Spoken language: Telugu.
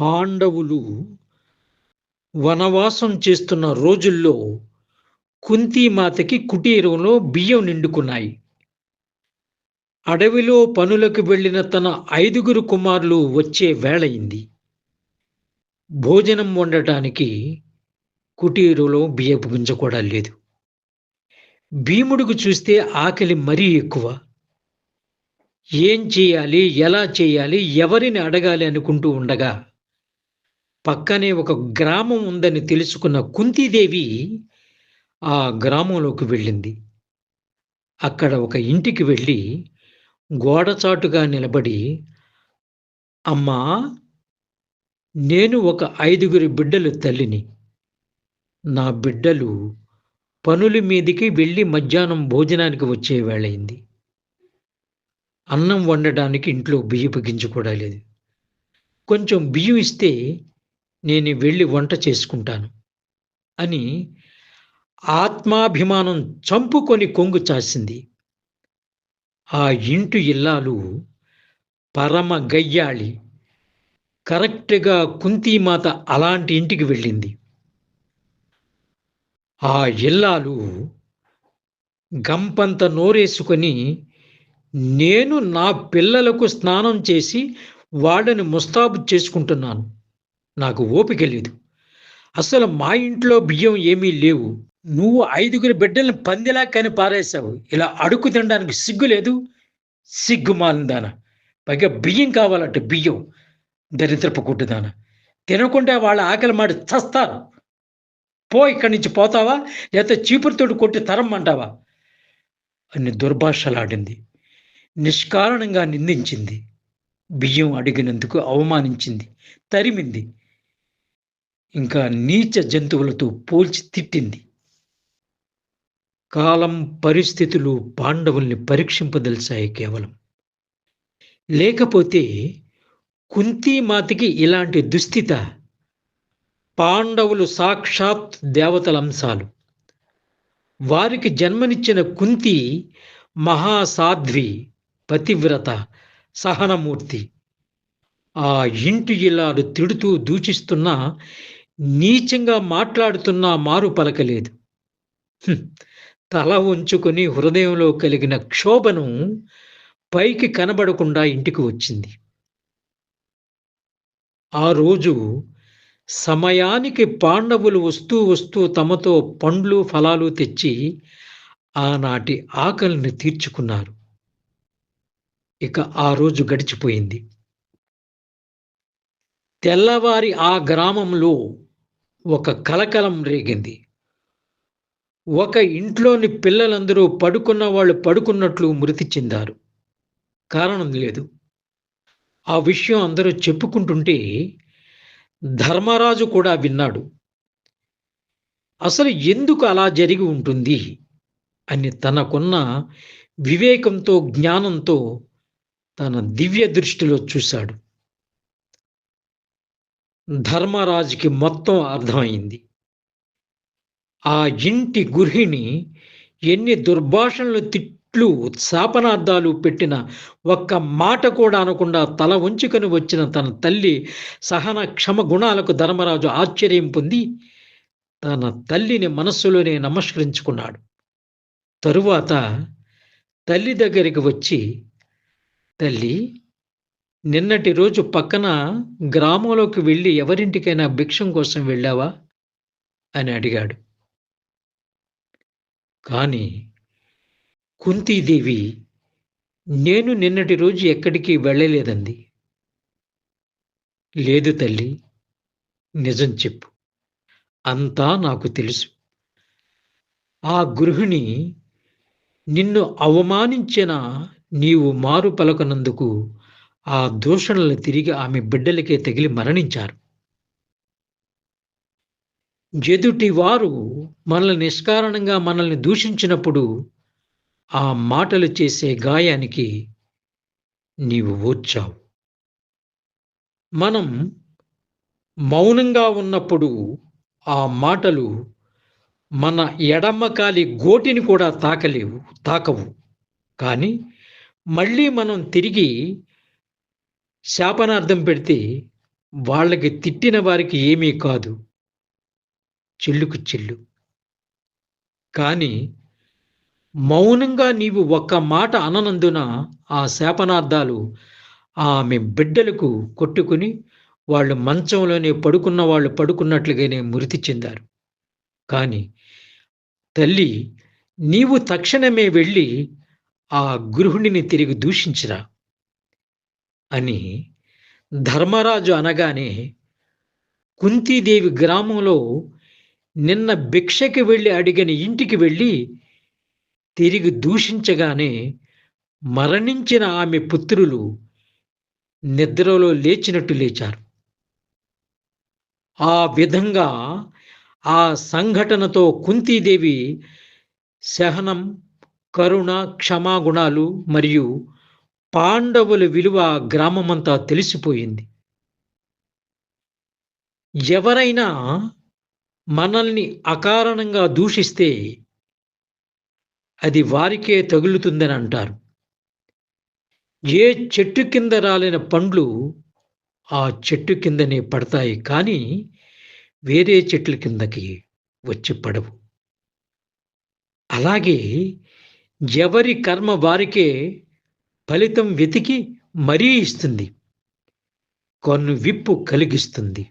పాండవులు వనవాసం చేస్తున్న రోజుల్లో కుంతిమాతకి కుటీరంలో బియ్యం నిండుకున్నాయి. అడవిలో పనులకు వెళ్ళిన తన ఐదుగురు కుమారులు వచ్చే వేళయింది భోజనం వండటానికి కుటీరులో బియ్యపు గుంజ కూడా లేదు. భీముడికి చూస్తే ఆకలి మరీ ఎక్కువ. ఏం చేయాలి? ఎలా చేయాలి? ఎవరిని అడగాలి అనుకుంటూ ఉండగా పక్కనే ఒక గ్రామం ఉందని తెలుసుకున్న కుంతీదేవి ఆ గ్రామంలోకి వెళ్ళింది. అక్కడ ఒక ఇంటికి వెళ్ళి గోడచాటుగా నిలబడి అమ్మా నేను ఒక ఐదుగురి బిడ్డలు తల్లిని. నా బిడ్డలు పనుల మీదికి వెళ్ళి మధ్యాహ్నం భోజనానికి వచ్చే వేళయింది. అన్నం వండడానికి ఇంట్లో బియ్యం గింజ కూడా లేదు. కొంచెం బియ్యం ఇస్తే నేను వెళ్ళి వంట చేసుకుంటాను అని ఆత్మాభిమానం చంపుకొని కొంగు చాసింది. ఆ ఇంటి ఇల్లాలు పరమ గయ్యాళి కరెక్ట్గా కుంతీమాత అలాంటి ఇంటికి వెళ్ళింది. ఆ ఇల్లాలు గంపంత నోరేసుకొని నేను నా పిల్లలకు స్నానం చేసి వాళ్ళని ముస్తాబు చేసుకుంటున్నాను. నాకు ఓపిక లేదు. అసలు మా ఇంట్లో బియ్యం ఏమీ లేవు. నువ్వు ఐదుగురు బిడ్డల్ని పందిలా కని పారేశావు. ఇలా అడుగు తినడానికి సిగ్గు లేదు. సిగ్గు మాలిందాన పైగా బియ్యం కావాలంటే బియ్యం. దరిద్రపు కుట్టుదాన తినకుండా వాళ్ళ ఆకలి మాట చస్తారు. పో ఇక్కడి నుంచి పోతావా? లేకపోతే చీపురుతోటి కొట్టి తరం అంటావా అని దుర్భాషలాడింది. నిష్కారణంగా నిందించింది. బియ్యం అడిగినందుకు అవమానించింది. తరిమింది. ఇంకా నీచ జంతువులతో పోల్చి తిట్టింది. కాలం పరిస్థితులు పాండవుల్ని పరీక్షింపదలిచాయి కేవలం. లేకపోతే కుంతీమాతకి ఇలాంటి దుస్థిత పాండవులు సాక్షాత్ దేవతల అంశాలు వారికి జన్మనిచ్చిన కుంతి మహాసాధ్వి పతివ్రత సహనమూర్తి. ఆ ఇంటి ఇలాడు తిడుతూ దూచిస్తున్నా నీచంగా మాట్లాడుతున్నా మారు పలకలేదు. తల ఉంచుకొని హృదయంలో కలిగిన క్షోభను పైకి కనబడకుండా ఇంటికి వచ్చింది. ఆ రోజు సమయానికి పాండవులు వస్తూ వస్తూ తమతో పండ్లు ఫలాలు తెచ్చి ఆనాటి ఆకలిని తీర్చుకున్నారు. ఇక ఆ రోజు గడిచిపోయింది. తెల్లవారి ఆ గ్రామంలో ఒక కలకలం రేగింది. ఒక ఇంట్లోని పిల్లలందరూ పడుకున్న వాళ్ళు పడుకున్నట్లు మృతి చెందారు. కారణం లేదు. ఆ విషయం అందరూ చెప్పుకుంటుంటే ధర్మరాజు కూడా విన్నాడు. అసలు ఎందుకు అలా జరిగి ఉంటుంది? అని తనకున్న వివేకంతో జ్ఞానంతో తన దివ్య దృష్టిలో చూశాడు. ధర్మరాజుకి మొత్తం అర్థమైంది. ఆ ఇంటి గృహిణి ఎన్ని దుర్భాషణలు తిట్లు శాపనార్థాలు పెట్టిన ఒక్క మాట కూడా అనకుండా తల ఉంచుకొని వచ్చిన తన తల్లి సహన క్షమ గుణాలకు ధర్మరాజు ఆశ్చర్యం పొంది తన తల్లిని మనస్సులోనే నమస్కరించుకున్నాడు. తరువాత తల్లి దగ్గరికి వచ్చి తల్లి నిన్నటి రోజు పక్కన గ్రామంలోకి వెళ్ళి ఎవరింటికైనా భిక్షం కోసం వెళ్ళావా? అని అడిగాడు. కానీ కుంతీదేవి నేను నిన్నటి రోజు ఎక్కడికి వెళ్ళలేదంది. లేదు తల్లి నిజం చెప్పు. అంతా నాకు తెలుసు. ఆ గృహిణి నిన్ను అవమానించిన నీవు మారు పలకనందుకు ఆ దూషణలు తిరిగి ఆమె బిడ్డలకే తగిలి మరణించారు. జదుటి వారు మనల్ని నిష్కారణంగా మనల్ని దూషించినప్పుడు ఆ మాటలు చేసే గాయానికి నీవు ఓర్చావు మనం మౌనంగా ఉన్నప్పుడు ఆ మాటలు మన ఎడమకాలి గోటిని కూడా తాకలేవు తాకవు. కానీ మళ్ళీ మనం తిరిగి శాపనార్థం పెడితే వాళ్ళకి తిట్టిన వారికి ఏమీ కాదు. చెల్లుకు చెల్లు. కానీ మౌనంగా నీవు ఒక్క మాట అననందున ఆ శాపనార్థాలు ఆమె బిడ్డలకు కొట్టుకుని వాళ్ళు మంచంలోనే పడుకున్న వాళ్ళు పడుకున్నట్లుగానే మృతి చెందారు. కానీ తల్లి నీవు తక్షణమే వెళ్ళి ఆ గృహిణిని తిరిగి దూషించరా. అని ధర్మరాజు అనగానే కుంతీదేవి గ్రామంలో నిన్న భిక్షకి వెళ్ళి అడిగిన ఇంటికి వెళ్ళి తిరిగి దూషించగానే మరణించిన ఆమె పుత్రులు నిద్రలో లేచినట్టు లేచారు. ఆ విధంగా ఆ సంఘటనతో కుంతీదేవి సహనం కరుణ క్షమాగుణాలు మరియు పాండవుల విలువ గ్రామమంతా తెలిసిపోయింది. ఎవరైనా మనల్ని అకారణంగా దూషిస్తే అది వారికే తగులుతుందని అంటారు. ఏ చెట్టు కింద రాలిన పండ్లు ఆ చెట్టు కిందనే పడతాయి కానీ వేరే చెట్ల కిందకి వచ్చి పడవు. అలాగే ఎవరి కర్మ వారికే ఫలితం వెతికి మరీ ఇస్తుంది. కొన్ను విప్పు కలిగిస్తుంది.